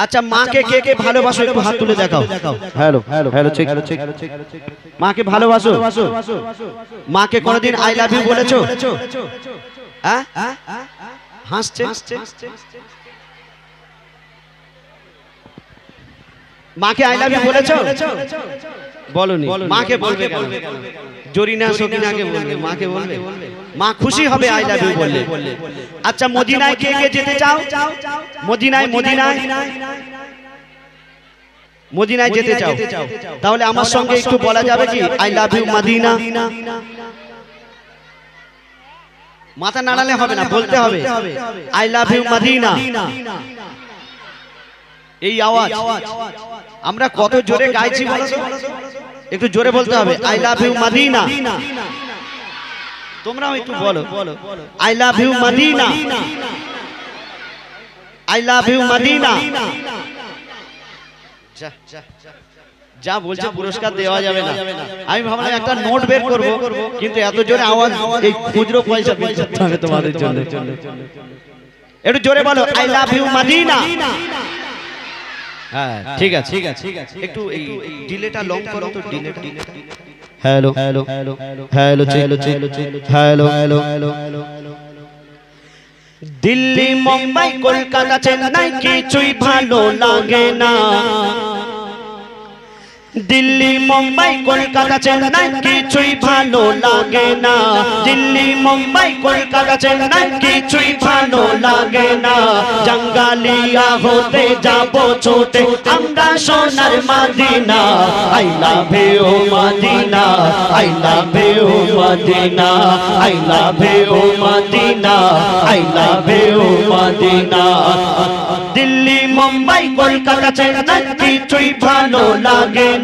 আচ্ছা মাকে কে কে ভালোবাসো একটু হাত তুলে দেখাও হ্যালো হ্যালো হ্যালো ঠিক ঠিক মাকে ভালোবাসো মাকে কোনোদিন আই লাভ ইউ বলেছ হ্যাঁ হাসছে মাকে আই লাভ ইউ বলেছ বলনি মাকে বলবে? জরিনা সকিনাকে বলবে মাকে বলবে মা খুশি হবে আই লাভ ইউ বললে। আচ্ছা মদিনায় কে কে যেতে চাও? মদিনায় মদিনায়। মদিনায় যেতে চাও? তাহলে আমার সঙ্গে একটু বলা যাবে কি? I love you Madina. মাথা নাড়ালে হবে না বলতে হবে। I love you Madina. এই আওয়াজ। আমরা কত জোরে গাইছি বলো তো? একটু জোরে বলতে হবে। I love you Madina. তোমরাও একটু বলো। I love you Madina I love you Madina যা, বলছে পুরস্কার দেওয়া যাবে না। আমি ভাবলাম একটা নোট বের করব কিন্তু এত জোরে আওয়াজ এই খুচরো পয়সা করতে হবে তোমাদের জন্য। একটু জোরে বলো আই লাভ ইউ মদিনা হ্যাঁ ঠিক আছে। ঠিক আছে ঠিক আছে একটু এই ডিলেটা লং করো তো ডিলেটা hello hello hello hello hello hello hello hello Delhi Mumbai Kolkata Chennai কিছুই ভালো লাগে না দিল্লি, মুম্বাই, কলকাতা, চেন্নাই, কিছুই ভালো লাগে না। দিল্লি, মুম্বাই, কলকাতা, চেন্নাই, কিছুই ভালো লাগে না। জঙ্গালিয়া হতে যাব ছোটে, আমরা সোনার Madina. I love you, Madina, I love you, Madina, I love you, Madina, I love you, Madina. Delhi, Mumbai, Kolkata, Chennai, কিছুই ভালো লাগে না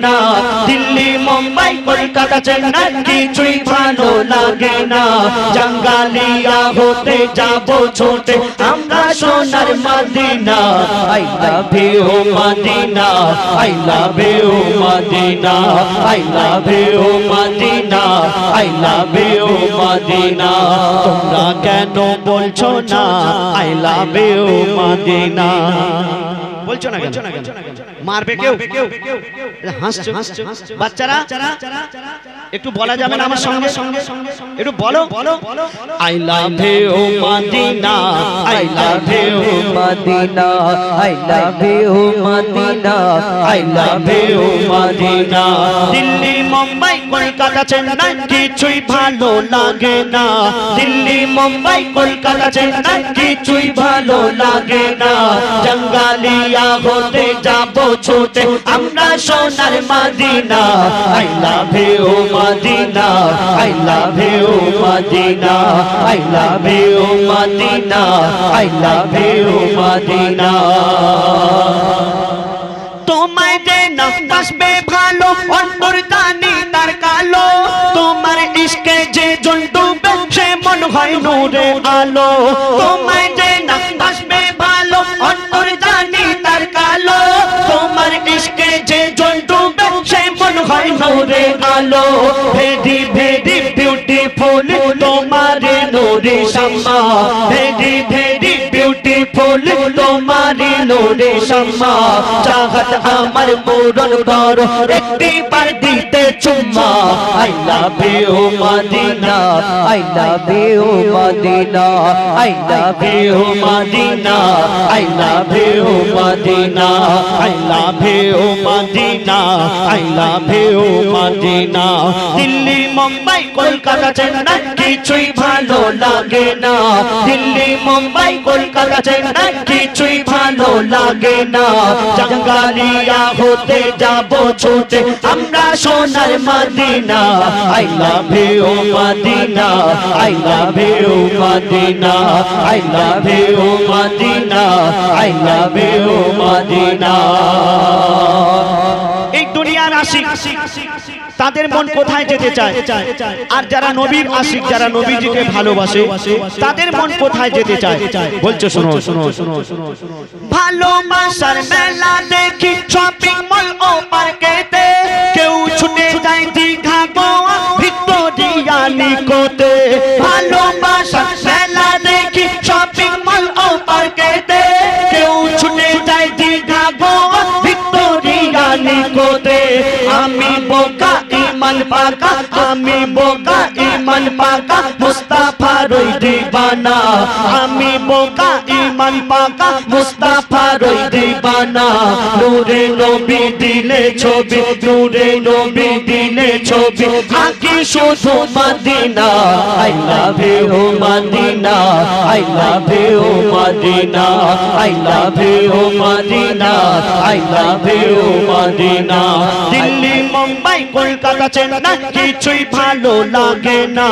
দিল্লি, মুম্বাই, কলকাতা, চেন্নাই, কিছুই ভালো লাগে না। জঙ্গালিয়া হতে যাব ছোটে, আমরা সোনার Madina. I love you, Madina. I love you, Madina. I love you, Madina. I love you, Madina. তোমরা কেন বলছো না? I love you, Madina. বলছো না কেন? মারবে কেউ? হাসছো বাচ্চারা? একটু বলা যাবে না আমার সঙ্গে? একটু বলো। বলো। I love you Madina. I love you Madina, I love you, Madina, I love you Madina. Delhi Mumbai Kolkata, Chennai, কিছুই ভালো লাগে না। দিল্লি, মুম্বাই, কলকাতা, চেন্নাই, কিছুই ভালো লাগে না। জঙ্গালিয়া হতে যাব ছোটে, আমরা সোনার Madina. I love you, Madina. I love you, Madina. I love you, Madina. I love you, Madina. তোমায় যে না বাসবে ভালো অন্তর হয় নূরে আলো। তোমায় যে না বাসবে ভালো, অন্তর জানি তার কালো। তোমার ইশকে যে জন ডুবে, সে মন হয় নূরে আলো। ভেরি ভেরি বিউটিফুল তোমার নূরে শ্যামা ভেরি ভেরি ফুল তোমারি নোরে শম্মা চাহত আমার পূরণ করো, একটি পার দিতে চুম্মা। I love you Madina, I love you Madina, I love you Madina, I love you Madina, I love you Madina, I love you Madina. Delhi, Mumbai, Kolkata, Chennai, কিছুই ভালো লাগে না। দিল্লি, মুম্বাই, কলকাতা কাছে কিছুই ভালো লাগে না। জঙ্গালিয়া হতে যাব ছোটে, আমরা সোনার Madina. I love you Madina. I love you Madina. I love you Madina. I love you Madina. এই দুনিয়ার আশিক। তাদের মন কোথায় যেতে চায়? আর যারা নবীর আশিক যারা নবীজিকে ভালোবাসে তাদের মন কোথায় যেতে চায়? বলছো শোনো শোনো শোনো ভালোবাসার মেলা দেখি শপিং মল ও পার্কেতে কেউ ছুটে যায় দীঘা গোয়া ভিক্টোরিয়া নিকোতে। দিবানা, আমি বোকা, ইমান পাকা দিবানা। নূরে নবী দিলে ছবি, নূরে নবী দিলে ছবি। শুধু I love you I love you I love you I love you Delhi, Mumbai, Kolkata, Chennai, কিছুই ভালো লাগে না।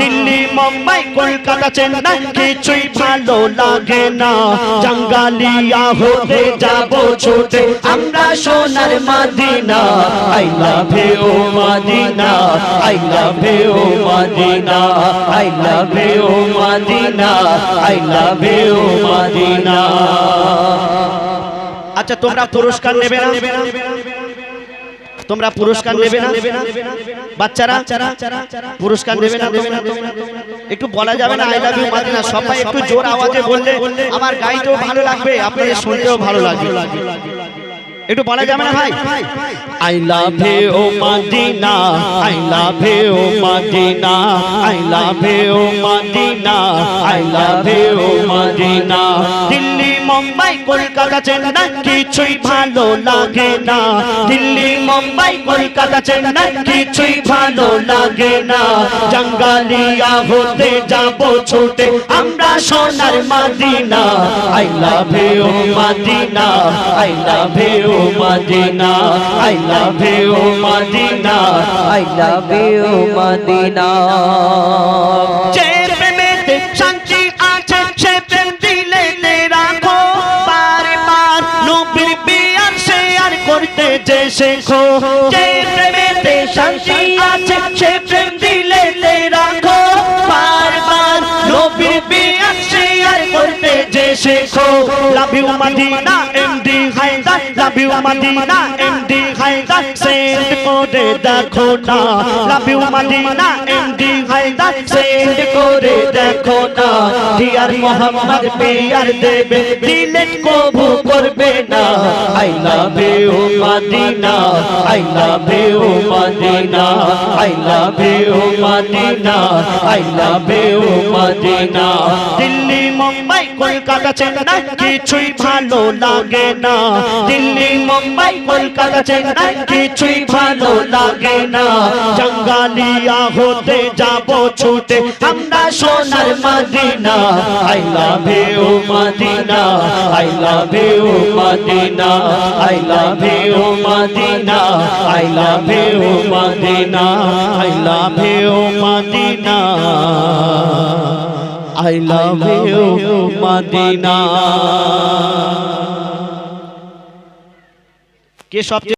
দিল্লি, মুম্বাই, কলকাতা চেন্নাই কিছুই ভালো লাগে না। জঙ্গালিয়া হতে যাব ছুটে আমরা সোনার Madina. I love you Madina. I love you Madina. I love you Madina. I love you Madina. আচ্ছা তোমরা পুরস্কার নেবে না? তোমরা পুরস্কার নেবে না? বাচ্চারা? পুরস্কার নেবে না? দেবে না? একটু বলা যাবে না আই লাভ ইউ মাদিনা সবাই একটু জোর আওয়াজে বললে আমার গাইতেও ভালো লাগবে আপনাদের শুনতেও ভালো লাগবে। একটু বলা যাবে না ভাই? I love you Madina I love you Madina I love you Madina I love you Madina. Delhi Mumbai Kolkata Chennai কিছুই ভালো লাগে না। দিল্লি মুম্বাই কলকাতা চেন্নাই কিছুই ভালো লাগে না। জঙ্গালিয়া হতে যাব ছুটে আমরা সোনার Madina. I love you Madina I love you Madina. I love you Madina. I love you Madina. যে প্রেমেতে শান্তি আছে সে প্রেম দিলে রাখো। বারে বার নবীর বিয়ার শেয়ার করতে যে শেখো। যে প্রেমেতে শান্তি আছে সে প্রেম দিলে রাখো। শেখো love you Madina MD Haider love you Madina MD Haider send করে দেখো না love you Madina MD Haider send করে দেখো না ডিয়ার মোহাম্মদ পিয়ার দেবে ডিলেট কবু করবে না I love you Madina I love you Madina I love you Madina I love you Madina Delhi Mumbai Kolkata Chennai কিছুই ভালো লাগে না। দিল্লি, মুম্বাই, কলকাতা চেন্নাই কিছুই ভালো লাগে না। জঙ্গালিয়া হতে যাব ছুটে, আমরা সোনার Madina. I love you, Madina. I love you, Madina. I love you, Madina. I love you, Madina. I love you, Madina. I love you Madina. কে সবচেয়ে